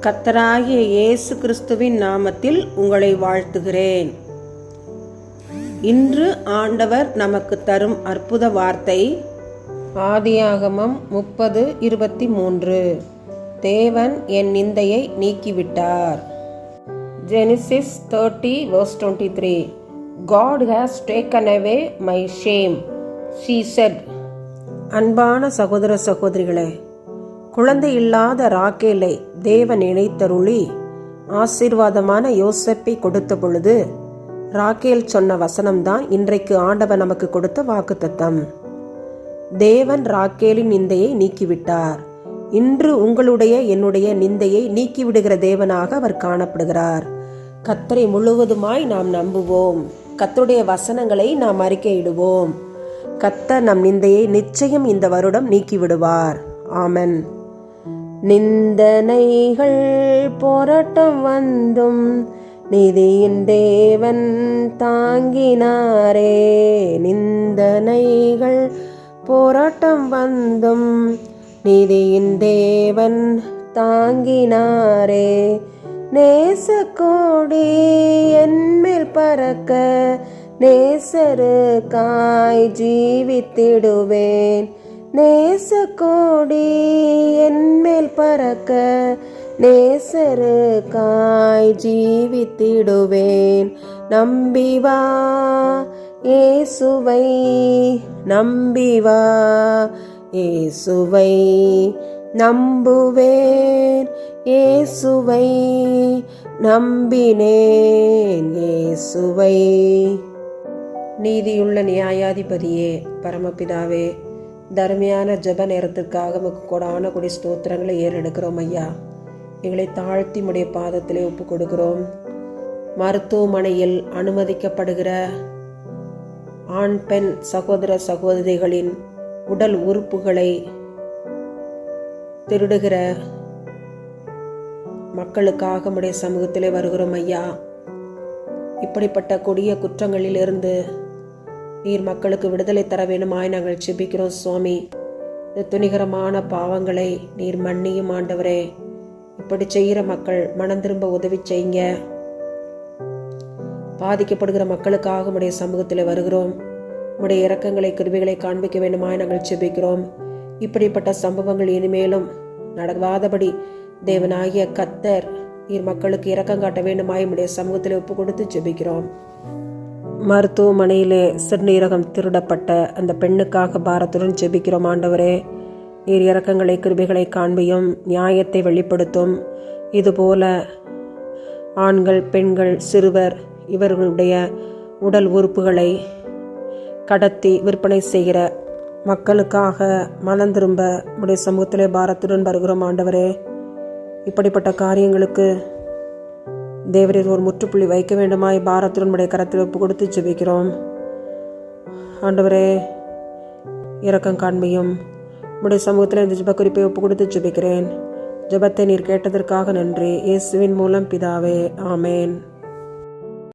கத்தராகிய இயேசு கிறிஸ்துவின் நாமத்தில் உங்களை வாழ்த்துகிறேன். இன்று ஆண்டவர் நமக்கு தரும் அற்புத வார்த்தை ஆதியாகமம் முப்பது இருபத்தி மூன்று தேவன் என் நிந்தையை நீக்கிவிட்டார். Genesis thirty verse twenty three God has taken away my shame she said அன்பான சகோதர சகோதரிகளே குழந்தை இல்லாத ராக்கேலை தேவன் இணைத்தருளி ஆசீர்வாதமான யோசப்பை கொடுத்த பொழுது ராக்கேல் சொன்ன வசனம்தான் இன்றைக்கு ஆண்டவர் நமக்கு கொடுத்த வாக்குத்தத்தம். தேவன் ராக்கேலின் நிந்தையை நீக்கிவிட்டார். இன்று உங்களுடைய என்னுடைய நிந்தையை நீக்கிவிடுகிற தேவனாக அவர் காணப்படுகிறார். கத்தரை முழுவதுமாய் நாம் நம்புவோம். கத்தருடைய வசனங்களை நாம் அறிக்கையிடுவோம். கத்த நம் நிந்தையை நிச்சயம் இந்த வருடம் நீக்கிவிடுவார். ஆமன். நிந்தனைகள் போராட்டம் வந்தும் நிதியின் தேவன் தாங்கினாரே. நிந்தனைகள் போராட்டம் வந்தும் நிதியின் தேவன் தாங்கினாரே. நேசக்கோடி என்மேல் பறக்க நேசருக்காய் ஜீவித்திடுவேன். நேசக்கோடி என்மேல் பறக்க நேசருக்காய் ஜீவித்திடுவேன். நம்பிவா ஏசுவை நம்பிவா ஏசுவை நம்புவேன். ஏசுவை நம்பினேன் ஏசுவை. நீதியுள்ள நியாயாதிபதியே பரமபிதாவே தருமையான ஜெப நேரத்திற்காக உமக்கு கொடான கொடி ஸ்தோத்திரங்களை ஏறெடுக்கிறோம் ஐயா. எங்களை தாழ்த்தி முடைய பாதத்திலே ஒப்பு கொடுக்கிறோம் மருத்துவமனையில் அனுமதிக்கப்படுகிற ஆண் பெண் சகோதர சகோதரிகளின் உடல் உறுப்புகளை திருடுகிற மக்களுக்காக நம்முடைய சமூகத்திலே வருகிறோம் ஐயா. இப்படிப்பட்ட கொடிய குற்றங்களிலிருந்து நீர் மக்களுக்கு விடுதலை தர வேணுமாய் நாங்கள் செபிக்கிறோம் சுவாமி. இந்த துணிகரமான பாவங்களை நீர் மன்னியும் ஆண்டவரே. இப்படி செய்கிற மக்கள் மனம் திரும்ப உதவி செய்யுங்க. பாதிக்கப்படுகிற மக்களுக்காக உடைய சமூகத்தில் வருகிறோம். உடைய இறக்கங்களை கிருவிகளை காண்பிக்க வேண்டுமாய் நாங்கள் செபிக்கிறோம் இப்படிப்பட்ட சம்பவங்கள் இனிமேலும் நடவாதபடி தேவனாகிய கத்தர் நீர் மக்களுக்கு இறக்கம் காட்ட வேண்டுமாய் உடைய சமூகத்தில் ஒப்பு கொடுத்து ஜெபிக்கிறோம். மருத்துவமனையிலே சிறுநீரகம் திருடப்பட்ட அந்த பெண்ணுக்காக பாரத்துடன் ஜெபிக்கிறோம் ஆண்டவரே. நீர் இறக்கங்களை கிருபிகளை காண்பியும் நியாயத்தை வெளிப்படுத்தும். இதுபோல ஆண்கள் பெண்கள் சிறுவர் இவர்களுடைய உடல் உறுப்புகளை கடத்தி விற்பனை செய்கிற மக்களுக்காக மனம் திரும்ப உடைய சமூகத்திலே பாரத்துடன் வருகிறோம் ஆண்டவரே. இப்படிப்பட்ட காரியங்களுக்கு தேவரீர் ஒரு முற்றுப்புள்ளி வைக்க வேண்டுமாய் பாரத்துடன் உடைய கரத்தில் ஒப்பு கொடுத்து ஜெபிக்கிறோம். ஆண்டவரே இரக்கம் காண்பியும். உடைய சமூகத்தில் இந்த ஜெப குறிப்பை ஒப்பு கொடுத்து ஜெபிக்கிறேன். ஜெபத்தை நீர் கேட்டதற்காக நன்றி. இயேசுவின் மூலம் பிதாவே ஆமேன்.